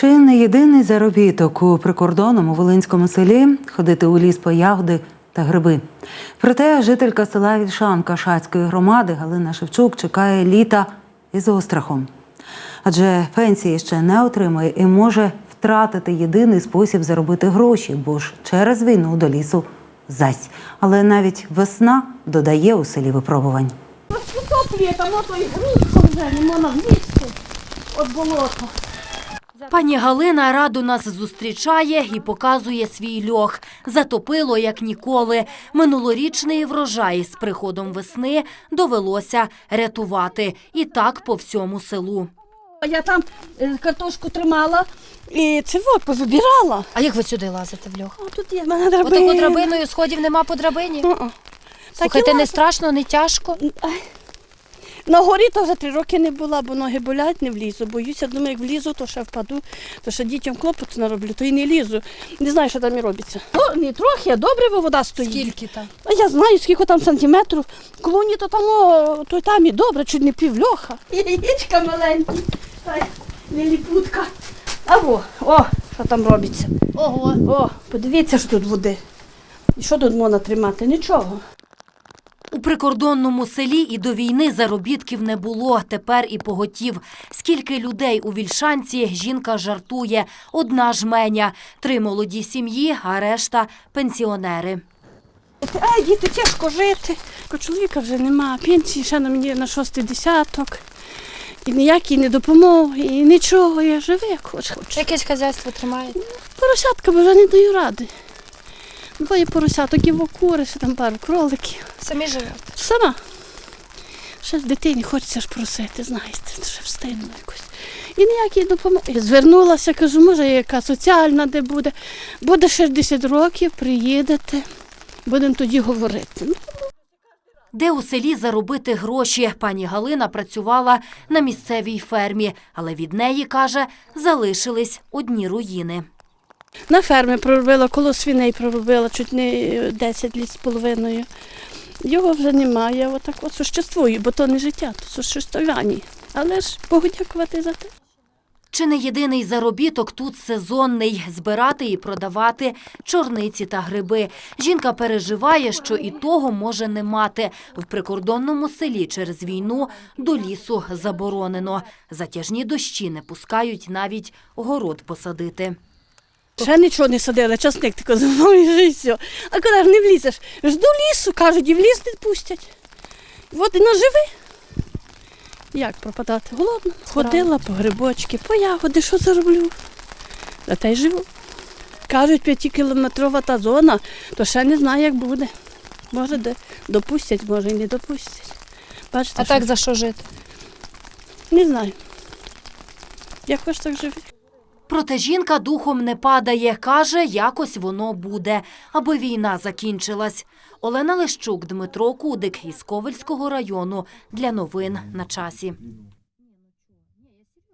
Чи не єдиний заробіток у прикордонному волинському селі ходити у ліс по ягоди та гриби? Проте жителька села Вільшанка Шацької громади Галина Шевчук чекає літа із острахом. Адже пенсії ще не отримує і може втратити єдиний спосіб заробити гроші, бо ж через війну до лісу зась. Але навіть весна додає у селі випробувань. Розпутоплює, там ото і вже, не можна влізти от болота. Пані Галина радо нас зустрічає і показує свій льох. Затопило, як ніколи. Минулорічний врожай з приходом весни довелося рятувати. І так по всьому селу. Я там е, картошку тримала і от позабирала. А як ви сюди лазите в льох? А тут є в мене драбина. Отаку драбиною сходів нема по драбині? Слухайте, не страшно, не тяжко. На горі то вже три роки не була, бо ноги болять, не влізу. Боюся, думаю, як влізу, то ще впаду, то ще дітям клопоту нароблю, то і не лізу. Не знаю, що там і робиться. Ну, не трохи, а добре бо вода стоїть. Скільки там? А я знаю, скільки там сантиметрів. Клуні то там, о, то там і добре, чуть не півльоха. Яєчка маленькі. Ай, ліліпутка. А во, о, що там робиться. Ого. О, подивіться, що тут води. І що тут можна тримати? Нічого. У прикордонному селі і до війни заробітків не було. Тепер і поготів. Скільки людей у Вільшанці, жінка жартує. Одна жменя. Три молоді сім'ї, а решта – пенсіонери. Ай, діти, тяжко жити. Чоловіка вже нема, пенсії ще на мені на шостий десяток. І ніякі не допомоги, і нічого. Я живу, як хочу. Якесь хазяйство тримаєте? Поросятка, бо вже не даю ради. Двоє поросяток і кури, ще там пару кроликів. Самі живете. Сама. Ще ж дитині хочеться ж просити, знаєте, це вже встигну якось. І ніякі допомоги. Звернулася, кажу, може, яка соціальна де буде. Буде 60 років, приїдете, будемо тоді говорити. Де у селі заробити гроші? Пані Галина працювала на місцевій фермі, але від неї, каже, залишились одні руїни. На фермі проробила, коло свиней проробила чуть не 10 літ з половиною. Його вже немає, отак от существую, бо то не життя, то существування. Але ж Богу дякувати за те. Чи не єдиний заробіток тут сезонний – збирати і продавати чорниці та гриби. Жінка переживає, що і того може не мати. В прикордонному селі через війну до лісу заборонено. Затяжні дощі не пускають навіть город посадити. Ще нічого не садили, часник тако зимою і все. А коли ж не влізеш, ж до лісу, кажуть, і в ліс не пустять. От і наживи. Як пропадати? Голодно. Ходила по грибочки, по ягоди, що зароблю. Та та й живу. Кажуть, п'ятикілометрова та зона, то ще не знаю, як буде. Може, де допустять, може і не допустять. Бачите, А що- так за що жити? не знаю. Як хоч так живи. Проте жінка духом не падає, каже, якось воно буде, аби війна закінчилась. Олена Лещук, Дмитро Кудик із Ковельського району для новин на часі.